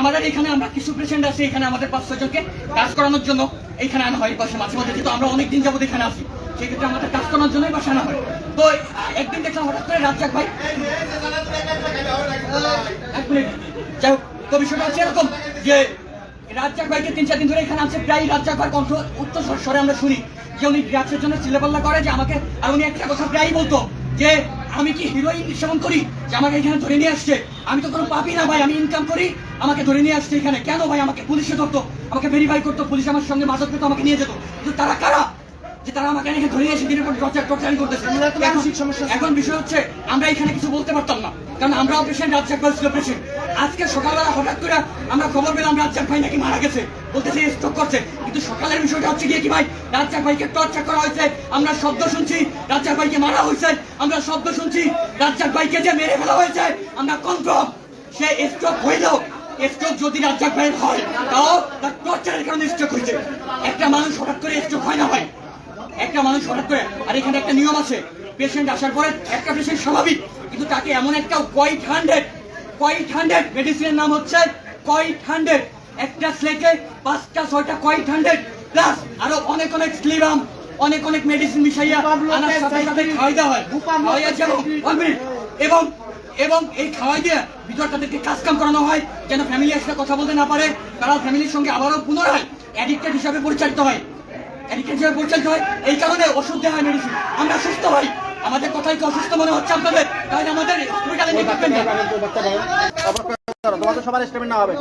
আমাদের এখানে আমরা কিছু পেশেন্ট এখানে আমাদের পাঁচ ছজনকে কাজ করানোর জন্য এখানে আনা হয় পাশে মাঝে মাঝে যেহেতু আমরা অনেক দিন যাবত এখানে আসি সেক্ষেত্রে আমাদের কাজ করানোর জন্যই আনা হয়। তো, একদিন দেখলাম হঠাৎ করে রাজ্জাক ভাই, এক মিনিট, যাই হোক, তো বিষয়টা হচ্ছে এরকম যে রাজ্জাক ভাইকে তিন চার দিন ধরে এখানে আছে, প্রায় রাজ্জাক ভাই কণ্ঠ উত্তর স্বরে আমরা শুনি। যে উনি ড্রাগসের জন্য চিলেপাল্লা করে যে আমাকে, আর উনি একটা কথা প্রায়ই বলতো যে আমি কি হিরোইন সেবন করি যে আমাকে এখানে ধরে নিয়ে আসছে? আমি তো কোনো পাপি না ভাই আমি ইনকাম করি। আমাকে ধরে নিয়ে আসছে এখানে। কেন ভাই আমাকে পুলিশে ধরতো? আমাকে ভেরিফাই করতো পুলিশ আমার সঙ্গে মাদক পেতো আমাকে নিয়ে যেত। কিন্তু তারা কারা? যে তারা আমাকে এখানে ধরে নিয়ে এসে দিনের পর টর্চার টর্চারিং করতেছে। এখন- সমস্যা। এখন বিষয় হচ্ছে আমরা এখানে কিছু বলতে পারতাম না। কারণ আমরাও পেশেন্ট রাজ্জাক ছিল পেশেন্ট আজকে সকালবেলা হঠাৎ করে আমরা খবর পেলাম রাজ্জাক ভাই নাকি মারা গেছে। বলতেছে স্ট্রোক করছে। কিন্তু সকালের বিষয়টা হচ্ছে গিয়ে কি ভাই? রাজ্জাক ভাইকে টর্চার করা হয়েছে। আমরা শব্দ শুনছি, রাজ্জাক ভাইকে মারা হয়েছে। আমরা শব্দ শুনছি, রাজ্জাক ভাইকে যে মেরে ফেলা হয়েছে। আমরা কনফার্ম, সে স্ট্রোক হইলেও স্ট্রোক যদি রাজ্জাক ভাইয়ের হয়, তাও তার টর্চারের কারণে স্ট্রোক হয়েছে। একটা মানুষ হঠাৎ করে স্ট্রোক হয় না ভাই। একটা মানুষ হঠাৎ করে, আর এখানে একটা নিয়ম আছে। পেশেন্ট আসার পরে একটা পেশেন্ট স্বাভাবিক, কিন্তু তাকে এমন একটা কোয়াইট হান্ড্রেড কোয়াইট হান্ড্রেড মেডিসিনের নাম হচ্ছে কোয়াইট হান্ড্রেড একটা স্লেকে পাঁচটা ছয়টা কোয়াইট হান্ড্রেড প্লাস আরও অনেক অনেক স্লিরাম অনেক অনেক মেডিসিন মিশাইয়া আনার সাথে সাথে খাওয়াই দেওয়া হয়। খাওয়াইয়া যেমন এবং এবং এই খাওয়াই দিয়ে ভিতর তাদেরকে কাজ কাম করানো হয় যেন ফ্যামিলি আসলে কথা বলতে না পারে। তারা ফ্যামিলির সঙ্গে আবারও পুনরায় অ্যাডিক্টেড হিসাবে পরিচালিত হয়। অ্যাডিক্টেড হিসাবে পরিচালিত হয়। এই কারণে ওষুধ দেওয়া হয় মেডিসিন আমরা সুস্থ হই। আমাদের কোথায় কি অসুস্থ মনে হচ্ছে আপনাদের? তাহলে আমাদের হসপিটালে নিয়ে থাকবেন না। তোমাদের সবার স্টেটমেন্ট না হবে।